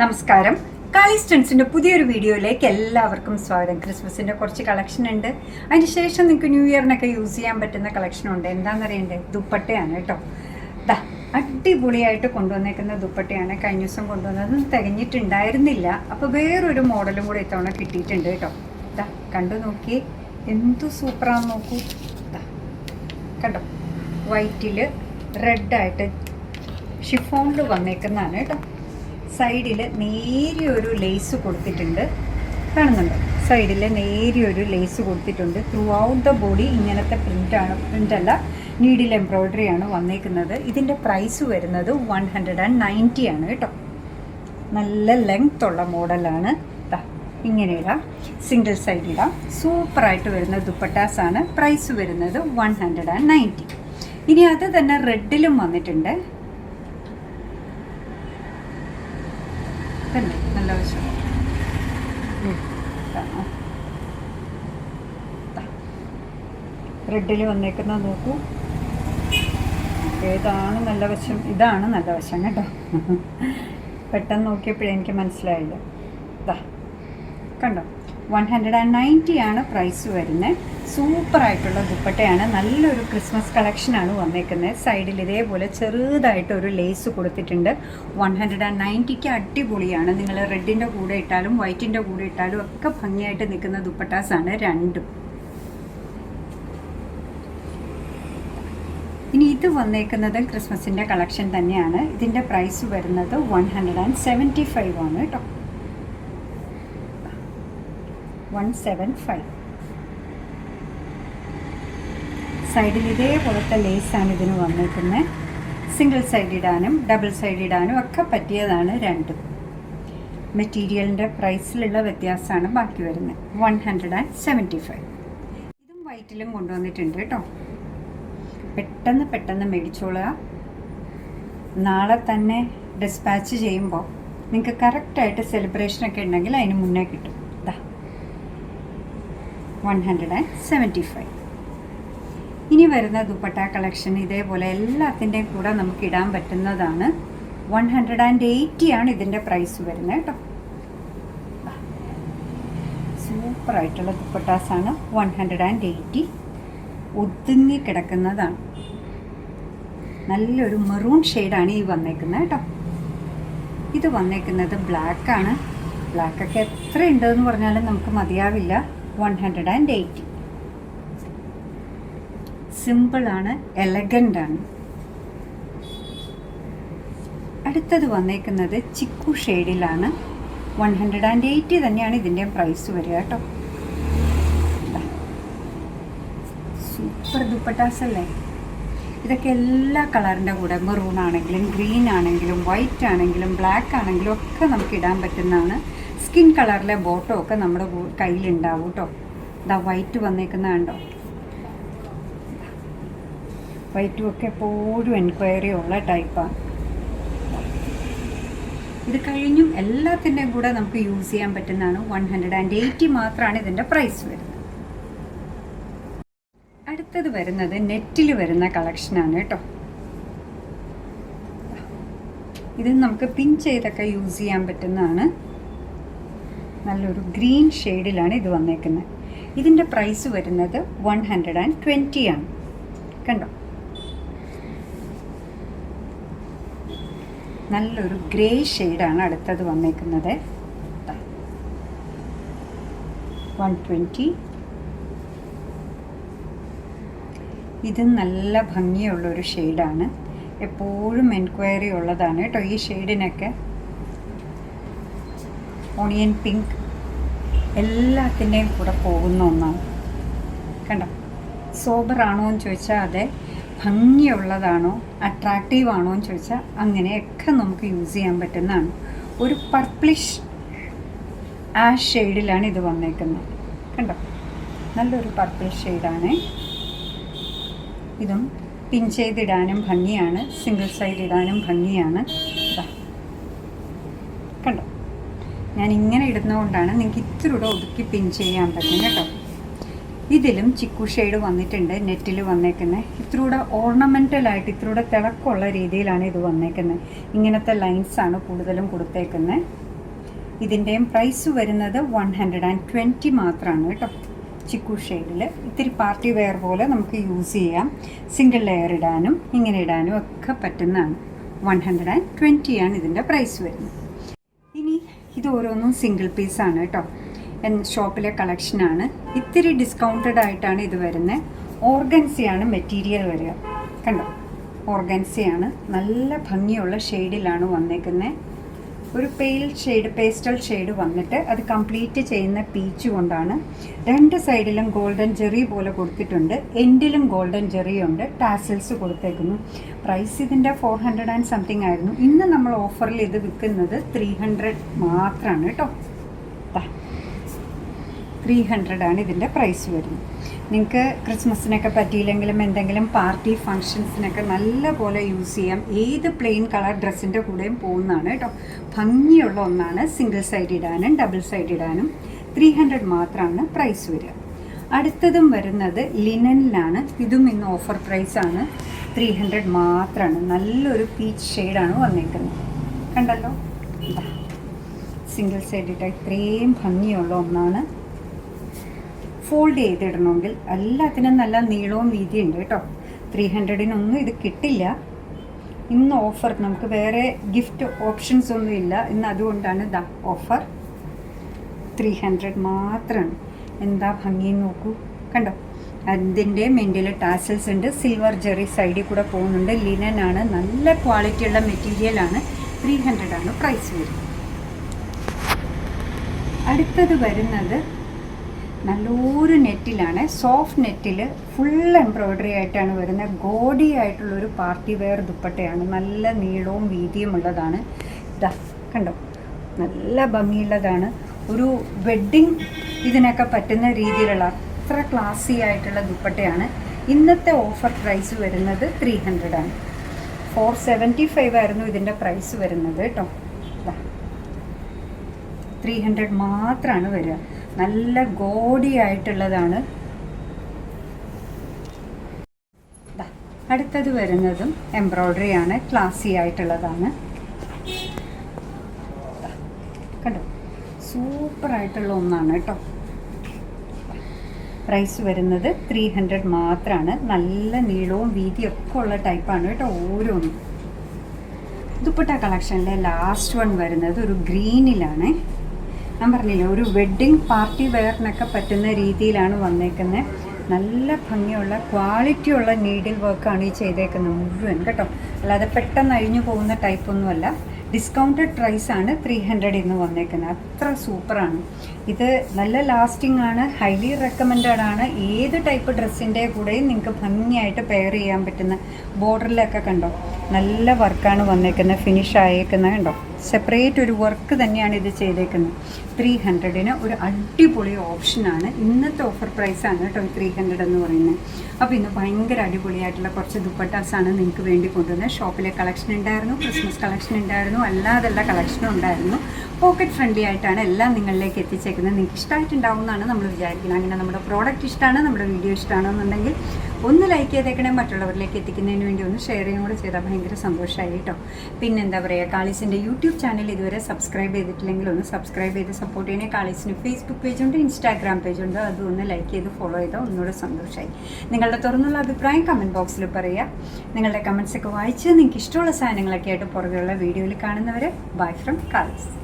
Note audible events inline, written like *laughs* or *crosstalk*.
നമസ്കാരം. കാളി സ്റ്റൺസിന്റെ പുതിയൊരു വീഡിയോയിലേക്ക് എല്ലാവർക്കും സ്വാഗതം. ക്രിസ്മസിന്റെ കുറച്ച് കളക്ഷൻ ഉണ്ട്. അതിന് ശേഷം നിങ്ങൾക്ക് ന്യൂ ഇയറിനൊക്കെ യൂസ് ചെയ്യാൻ പറ്റുന്ന കളക്ഷൻ ഉണ്ട്. എന്താണെന്നറിയണ്ടേ ദുപ്പട്ടയാണ് കേട്ടോ. ദാ അടിപൊളിയായിട്ട് കൊണ്ടുവന്നേക്കുന്ന ദുപ്പട്ടയാണ്. കഴിഞ്ഞ ദിവസം കൊണ്ടുവന്നത് തികഞ്ഞിട്ടുണ്ടായിരുന്നില്ല. അപ്പോൾ വേറൊരു മോഡലും കൂടെ ഇത്തവണ കിട്ടിയിട്ടുണ്ട് കേട്ടോ. ദാ കണ്ടു നോക്കി എന്തു സൂപ്പറാന്ന് നോക്കൂ. ദാ കണ്ടോ? വൈറ്റിൽ റെഡായിട്ട് ഷിഫോണിൽ വന്നേക്കുന്നതാണ് കേട്ടോ. സൈഡിൽ നേരിയൊരു ലേസ് കൊടുത്തിട്ടുണ്ട്. കാണുന്നുണ്ട്? സൈഡിൽ നേരിയൊരു ലേസ് കൊടുത്തിട്ടുണ്ട്. ത്രൂ ഔട്ട് ദ ബോഡി ഇങ്ങനത്തെ പ്രിന്റാണ് പ്രിന്റല്ല നീഡിൽ എംബ്രോയ്ഡറി ആണ് വന്നേക്കുന്നത്. ഇതിന്റെ പ്രൈസ് വരുന്നത് വൺ ഹൺഡ്രഡ് ആൻഡ് നയന്റി ആണ് കേട്ടോ. നല്ല ലെങ്ത് ഉള്ള മോഡലാണ് ഇങ്ങനെ ഇടാം. സിംഗിൾ സൈഡ് ഇടാം. സൂപ്പറായിട്ട് വരുന്ന ദുപ്പട്ടാസ് ആണ്. പ്രൈസ് വരുന്നത് വൺ ഹൺഡ്രഡ് ആൻഡ് നയന്റി ഇനി അത് തന്നെ റെഡിലും വന്നിട്ടുണ്ട്. തന്നെ നല്ല വശം. റെഡിൽ വന്നേക്കുന്ന നോക്കൂ. ഏതാണ് നല്ല വശം? ഇതാണ് നല്ല വശം കേട്ടോ. *laughs* പെട്ടെന്ന് നോക്കിയപ്പോഴേ എനിക്ക് മനസ്സിലായില്ല. കണ്ടോ? വൺ ഹൺഡ്രഡ് ആൻഡ് നയന്റി ആണ് പ്രൈസ് വരുന്നത്. സൂപ്പറായിട്ടുള്ള ദുപ്പട്ടയാണ്. നല്ലൊരു ക്രിസ്മസ് കളക്ഷനാണ് വന്നേക്കുന്നത്. സൈഡിൽ ഇതേപോലെ ചെറുതായിട്ട് ഒരു ലേസ് കൊടുത്തിട്ടുണ്ട്. വൺ ഹൺഡ്രഡ് ആൻഡ് നയന്റിക്ക് അടിപൊളിയാണ്. നിങ്ങൾ റെഡിന്റെ കൂടെ ഇട്ടാലും വൈറ്റിന്റെ കൂടെ ഇട്ടാലും ഒക്കെ ഭംഗിയായിട്ട് നിൽക്കുന്ന ദുപ്പട്ടാസാണ് രണ്ടും. ഇനി ഇത് വന്നേക്കുന്നത് ക്രിസ്മസിന്റെ കളക്ഷൻ തന്നെയാണ്. ഇതിന്റെ പ്രൈസ് വരുന്നത് one hundred and seventy five ആണ് കേട്ടോ. വൺ സെവൻ ഫൈവ് സൈഡിൽ ഇതേപോലത്തെ ലേസാണ് ഇതിന് വന്നേക്കുന്നത് സിംഗിൾ സൈഡ് ഇടാനും ഡബിൾ സൈഡ് ഇടാനും ഒക്കെ പറ്റിയതാണ് രണ്ടും. മെറ്റീരിയലിന്റെ പ്രൈസിലുള്ള വ്യത്യാസമാണ് ബാക്കി വരുന്നത് one hundred and seventy five ഇതും വൈറ്റിലും കൊണ്ടുവന്നിട്ടുണ്ട് കേട്ടോ. പെട്ടെന്ന് പെട്ടെന്ന് മേടിച്ചോളുക. നാളെ തന്നെ ഡിസ്പാച്ച് ചെയ്യുമ്പോൾ നിങ്ങൾക്ക് കറക്റ്റായിട്ട് സെലിബ്രേഷനൊക്കെ ഉണ്ടെങ്കിൽ അതിന് മുന്നേ കിട്ടും. One hundred and seventy five ഇനി വരുന്ന ദുപ്പട്ട കളക്ഷൻ ഇതേപോലെ എല്ലാത്തിന്റെയും കൂടെ നമുക്ക് ഇടാൻ പറ്റുന്നതാണ്. വൺ ഹൺഡ്രഡ് ആൻഡ് എയ്റ്റി ആണ് ഇതിന്റെ പ്രൈസ് വരുന്നത് കേട്ടോ. സൂപ്പറായിട്ടുള്ള ദുപ്പട്ടാസാണ് വൺ ഹൺഡ്രഡ് ആൻഡ് എയ്റ്റി ഒതുങ്ങി കിടക്കുന്നതാണ്. നല്ലൊരു മെറൂൺ ഷെയ്ഡാണ് ഈ വന്നേക്കുന്നത് കേട്ടോ. ഇത് വന്നേക്കുന്നത് ബ്ലാക്കാണ് ബ്ലാക്കൊക്കെ എത്ര ഉണ്ടെന്ന് പറഞ്ഞാലും നമുക്ക് മതിയാവില്ല. വൺ ഹൺഡ്രഡ് ആൻഡ് എയ്റ്റി സിമ്പിളാണ് അടുത്തത് വന്നേക്കുന്നത് ചിക്കു ഷെയ്ഡിലാണ് വൺ ഹൺഡ്രഡ് ആൻഡ് എയ്റ്റി തന്നെയാണ് ഇതിന്റെ പ്രൈസ് വരിക കേട്ടോ. സൂപ്പർ ദുപ്പട്ടാസ് അല്ലേ? ഇതൊക്കെ എല്ലാ കളറിന്റെ കൂടെ മെറൂൺ ആണെങ്കിലും ഗ്രീൻ ആണെങ്കിലും വൈറ്റ് ആണെങ്കിലും ബ്ലാക്ക് ആണെങ്കിലും ഒക്കെ നമുക്ക് ഇടാൻ പറ്റുന്നതാണ്. സ്കിൻ കളറിലെ ബോട്ടോ ഒക്കെ നമ്മുടെ കയ്യിലുണ്ടാവും കേട്ടോ ഇതാ വൈറ്റ് വന്നേക്കുന്ന കണ്ടോ വൈറ്റും ഒക്കെ എപ്പോഴും എൻക്വയറി ഉള്ള ടൈപ്പാണ് ഇത് കഴിഞ്ഞും എല്ലാത്തിന്റെയും കൂടെ നമുക്ക് യൂസ് ചെയ്യാൻ പറ്റുന്നതാണ് വൺ ഹൺഡ്രഡ് ആൻഡ് എയ്റ്റി മാത്രമാണ് ഇതിന്റെ പ്രൈസ് വരുന്നത്. അടുത്തത് വരുന്നത് നെറ്റിൽ വരുന്ന കളക്ഷനാണ് കേട്ടോ ഇത് നമുക്ക് പിൻ ചെയ്തൊക്കെ യൂസ് ചെയ്യാൻ പറ്റുന്നതാണ്. നല്ലൊരു ഗ്രീൻ ഷെയ്ഡിലാണ് ഇത് വന്നേക്കുന്നത്. ഇതിന്റെ പ്രൈസ് വരുന്നത് വൺ ഹൺഡ്രഡ് ആൻഡ് ട്വന്റി ആണ്. കണ്ടോ? നല്ലൊരു ഗ്രേ ഷെയ്ഡാണ് അടുത്തത് വന്നേക്കുന്നത്. One twenty. ഇത് നല്ല ഭംഗിയുള്ളൊരു ഷെയ്ഡാണ്. എപ്പോഴും എൻക്വയറി ഉള്ളതാണ് കേട്ടോ ഈ ഷെയ്ഡിനൊക്കെ. ഓണിയൻ പിങ്ക് എല്ലാത്തിന്റെയും കൂടെ പോകുന്ന ഒന്നാണ്. കണ്ടോ? സോബറാണോ എന്ന് ചോദിച്ചാൽ അതെ. ഭംഗിയുള്ളതാണോ? അട്രാക്റ്റീവ് ആണോ എന്ന് ചോദിച്ചാൽ അങ്ങനെയൊക്കെ നമുക്ക് യൂസ് ചെയ്യാൻ പറ്റുന്നതാണ്. ഒരു പർപ്പിളിഷ് ആ ഷെയ്ഡിലാണ് ഇത് വന്നേക്കുന്നത്. കണ്ടോ? നല്ലൊരു പർപ്പിൾ ഷെയ്ഡാണ് ഇതും പിൻ ചെയ്തിടാനും ഭംഗിയാണ്. സിംഗിൾ സൈഡ് ഇടാനും ഭംഗിയാണ് ഇതാ കണ്ടോ ഞാൻ ഇങ്ങനെ ഇടുന്നതുകൊണ്ടാണ് നിങ്ങൾക്ക് ഇത്തിരൂടെ ഒതുക്കി പിൻ ചെയ്യാൻ പറ്റും കേട്ടോ. ഇതിലും ചിക്കു ഷെയ്ഡ് വന്നിട്ടുണ്ട് നെറ്റിൽ വന്നേക്കുന്നത് ഇത്തിരൂടെ ഓർണമെന്റലായിട്ട് ഇത്തിരൂടെ തിളക്കമുള്ള രീതിയിലാണ് ഇത് വന്നേക്കുന്നത് ഇങ്ങനത്തെ ലൈൻസാണ് കൂടുതലും കൊടുത്തേക്കുന്നത് ഇതിന്റെയും പ്രൈസ് വരുന്നത് വൺ ഹൺഡ്രഡ് ആൻഡ് ട്വന്റി മാത്രമാണ് കേട്ടോ. ചിക്കു ഷെയ്ഡിൽ ഇത്തിരി പാർട്ടി വെയർ പോലെ നമുക്ക് യൂസ് ചെയ്യാം. സിംഗിൾ ലെയർ ഇടാനും ഇങ്ങനെ ഇടാനും ഒക്കെ പറ്റുന്നതാണ്. വൺ ഹൺഡ്രഡ് ആൻഡ് ട്വന്റിയാണ് ഇതിന്റെ പ്രൈസ് വരുന്നത്. ഇത് ഓരോന്നും സിംഗിൾ പീസാണ് കേട്ടോ ഷോപ്പിലെ കളക്ഷനാണ് ഇത്തിരി ഡിസ്കൗണ്ടഡ് ആയിട്ടാണ് ഇത് വരുന്നത് ഓർഗൻസിയാണ് മെറ്റീരിയൽ വരിക. കണ്ടോ? ഓർഗൻസിയാണ്. നല്ല ഭംഗിയുള്ള ഷെയ്ഡിലാണ് വന്നേക്കുന്നത് ഒരു പെയിൽ ഷെയ്ഡ് പേസ്റ്റൽ ഷെയ്ഡ് വന്നിട്ട് അത് കംപ്ലീറ്റ് ചെയ്യുന്ന പീച്ച് കൊണ്ടാണ്. രണ്ട് സൈഡിലും ഗോൾഡൻ ജെറി പോലെ കൊടുത്തിട്ടുണ്ട്. എൻഡിലും ഗോൾഡൻ ജെറി ഉണ്ട്. ടാസൽസ് കൊടുത്തേക്കുന്നു. പ്രൈസ് ഇതിന്റെ ഫോർ ഹൺഡ്രഡ് ആൻഡ് സംതിങ് ആയിരുന്നു. ഇന്ന് നമ്മൾ ഓഫറിൽ ഇത് വിൽക്കുന്നത് ത്രീ ഹൺഡ്രഡ് മാത്രമാണ് കേട്ടോ. ത്രീ ആണ് ഇതിന്റെ പ്രൈസ് വരുന്നത്. നിങ്ങൾക്ക് ക്രിസ്മസിനൊക്കെ പറ്റിയില്ലെങ്കിലും എന്തെങ്കിലും പാർട്ടി ഫങ്ഷൻസിനൊക്കെ നല്ല പോലെ യൂസ് ചെയ്യാം. ഏത് പ്ലെയിൻ കളർ ഡ്രസ്സിന്റെ കൂടെയും പോകുന്നതാണ് കേട്ടോ. ഭംഗിയുള്ള ഒന്നാണ്. സിംഗിൾ സൈഡ് ഇടാനും ഡബിൾ സൈഡ് ഇടാനും ത്രീ ഹൺഡ്രഡ് മാത്രമാണ് പ്രൈസ് വരിക. അടുത്തതും വരുന്നത് ലിനനിലാണ് ഇതും ഇന്ന് ഓഫർ പ്രൈസാണ് ത്രീ ഹൺഡ്രഡ് മാത്രമാണ് നല്ലൊരു പീച്ച് ഷെയ്ഡാണ് വന്നേക്കുന്നത്. കണ്ടല്ലോ? സിംഗിൾ സൈഡ് ഇട്ട ഇത്രയും ഭംഗിയുള്ള ഒന്നാണ് ഫോൾഡ് ചെയ്തിടണമെങ്കിൽ എല്ലാത്തിനും നല്ല നീളവും വീതിയുണ്ട് കേട്ടോ. ത്രീ ഹൺഡ്രഡിനൊന്നും ഇത് കിട്ടില്ല. ഇന്ന് ഓഫർ നമുക്ക് വേറെ ഗിഫ്റ്റ് ഓപ്ഷൻസ് ഒന്നും ഇല്ല. ഇന്ന് അതുകൊണ്ടാണ് ദ ഓഫർ ത്രീ ഹൺഡ്രഡ് മാത്രമാണ്. എന്താ ഭംഗി നോക്കൂ. കണ്ടോ? അതിന്റെ മെന്റിൽ ടാസൽസ് ഉണ്ട്. സിൽവർ ജെറി സൈഡിൽ കൂടെ പോകുന്നുണ്ട്. ലിനൻ ആണ്. നല്ല ക്വാളിറ്റിയുള്ള മെറ്റീരിയലാണ് ത്രീ ഹൺഡ്രഡ് ആണ് പ്രൈസ് വരുന്നത്. അടുത്തത് വരുന്നത് നല്ലൊരു നെറ്റിലാണ്. സോഫ്റ്റ് നെറ്റിൽ ഫുൾ എംബ്രോയ്ഡറി ആയിട്ടാണ് വരുന്നത്. ഗോഡി ആയിട്ടുള്ളൊരു പാർട്ടി വെയർ ദുപ്പട്ടയാണ്. നല്ല നീളവും വീതിയും ഉള്ളതാണ്. കണ്ടോ? നല്ല ഭംഗിയുള്ളതാണ്. ഒരു വെഡ്ഡിങ് ഇതിനൊക്കെ പറ്റുന്ന രീതിയിലുള്ള അത്ര ക്ലാസി ആയിട്ടുള്ള ദുപ്പട്ടയാണ്. ഇന്നത്തെ ഓഫർ പ്രൈസ് വരുന്നത് ത്രീ ഹൺഡ്രഡ് ആണ്. ഫോർ സെവന്റി ഫൈവ് ആയിരുന്നു ഇതിന്റെ പ്രൈസ് വരുന്നത് കേട്ടോ. ത്രീ ഹൺഡ്രഡ് മാത്രമാണ് വരിക. നല്ല ഗോഡി ആയിട്ടുള്ളതാണ് ദാ, അടുത്തത് വരുന്നതും എംബ്രോയ്ഡറി ആണ് ക്ലാസി ആയിട്ടുള്ളതാണ്. കണ്ടോ? സൂപ്പർ ആയിട്ടുള്ള ഒന്നാണ് കേട്ടോ. പ്രൈസ് വരുന്നത് ത്രീ ഹൺഡ്രഡ് മാത്രമാണ് നല്ല നീളവും വീതിയും ഒക്കെ ഉള്ള ടൈപ്പാണ് കേട്ടോ ഓരോന്നും. ദുപ്പട്ട കളക്ഷനിലെ ലാസ്റ്റ് വൺ വരുന്നത് ഒരു ഗ്രീനിലാണ്. ഞാൻ പറഞ്ഞില്ലേ. ഒരു വെഡ്ഡിങ് പാർട്ടി വെയറിനൊക്കെ പറ്റുന്ന രീതിയിലാണ് വന്നേക്കുന്നത് നല്ല ഭംഗിയുള്ള ക്വാളിറ്റിയുള്ള നീഡിൽ വർക്കാണ് ഈ ചെയ്തേക്കുന്നത് മുഴുവൻ കേട്ടോ. അല്ലാതെ പെട്ടെന്ന് അഴിഞ്ഞു പോകുന്ന ടൈപ്പൊന്നുമല്ല ഡിസ്കൗണ്ടഡ് പ്രൈസ് ആണ് ത്രീ ഹൺഡ്രഡ് ഇന്ന് വന്നേക്കുന്നത് അത്ര സൂപ്പറാണ് ഇത് നല്ല ലാസ്റ്റിംഗ് ആണ്. ഹൈലി റെക്കമെൻഡഡ് ആണ്. ഏത് ടൈപ്പ് ഡ്രസ്സിന്റെ കൂടെയും നിങ്ങൾക്ക് ഭംഗിയായിട്ട് പെയർ ചെയ്യാൻ പറ്റുന്ന ബോർഡറിലൊക്കെ കണ്ടോ? നല്ല വർക്കാണ് വന്നേക്കുന്നത് ഫിനിഷ് ആയേക്കുന്നത് കണ്ടോ? സെപ്പറേറ്റ് ഒരു വർക്ക് തന്നെയാണ് ഇത് ചെയ്തേക്കുന്നത്. ത്രീ ഹൺഡ്രഡിന് ഒരു അടിപൊളി ഓപ്ഷനാണ് ഇന്നത്തെ ഓഫർ പ്രൈസാണ് കേട്ടോ ത്രീ ഹൺഡ്രഡ് എന്ന് പറയുന്നത്. അപ്പോൾ ഇന്ന് ഭയങ്കര അടിപൊളിയായിട്ടുള്ള കുറച്ച് ദുപ്പട്ടാസാണ് നിങ്ങൾക്ക് വേണ്ടി കൊണ്ടുവന്നത്. ഷോപ്പിലെ കളക്ഷൻ ഉണ്ടായിരുന്നു ക്രിസ്മസ് കളക്ഷൻ ഉണ്ടായിരുന്നു അല്ലാതെല്ലാം കളക്ഷനും ഉണ്ടായിരുന്നു. പോക്കറ്റ് ഫ്രണ്ട്ലി ആയിട്ടാണ് എല്ലാം നിങ്ങളിലേക്ക് എത്തിച്ചേക്കുന്നത്. നിങ്ങൾക്ക് ഇഷ്ടമായിട്ടുണ്ടാവും എന്നാണ് നമ്മൾ വിചാരിക്കുന്നത്. അങ്ങനെ നമ്മുടെ പ്രോഡക്റ്റ് ഇഷ്ടമാണ് നമ്മുടെ വീഡിയോ ഇഷ്ടമാണെന്നുണ്ടെങ്കിൽ ഒന്ന് ലൈക്ക് ചെയ്തേക്കണേ മറ്റുള്ളവരിലേക്ക് എത്തിക്കുന്നതിന് വേണ്ടി ഒന്ന് ഷെയർ ചെയ്യും കൂടെ ചെയ്താൽ ഭയങ്കര സന്തോഷമായി കേട്ടോ. പിന്നെ എന്താ പറയുക കാളിസിന്റെ യൂട്യൂബ് ചാനൽ ഇതുവരെ സബ്സ്ക്രൈബ് ചെയ്തിട്ടില്ലെങ്കിൽ ഒന്ന് സബ്സ്ക്രൈബ് ചെയ്ത് സപ്പോർട്ട് ചെയ്യണേ. കാളേജിന് ഫേസ്ബുക്ക് പേജുണ്ട് ഇൻസ്റ്റാഗ്രാം പേജുണ്ട് അതും ഒന്ന് ലൈക്ക് ചെയ്ത് ഫോളോ ചെയ്താൽ ഒന്നുകൂടെ സന്തോഷമായി നിങ്ങളുടെ തുറന്നുള്ള അഭിപ്രായം കമന്റ് ബോക്സിൽ പറയുക. നിങ്ങളുടെ കമൻസ് ഒക്കെ വായിച്ച് നിങ്ങൾക്ക് ഇഷ്ടമുള്ള സാധനങ്ങളൊക്കെ ആയിട്ട് പുറകെയുള്ള വീഡിയോയിൽ കാണുന്നവരെ ബൈ ഫ്രം കാളിസ്.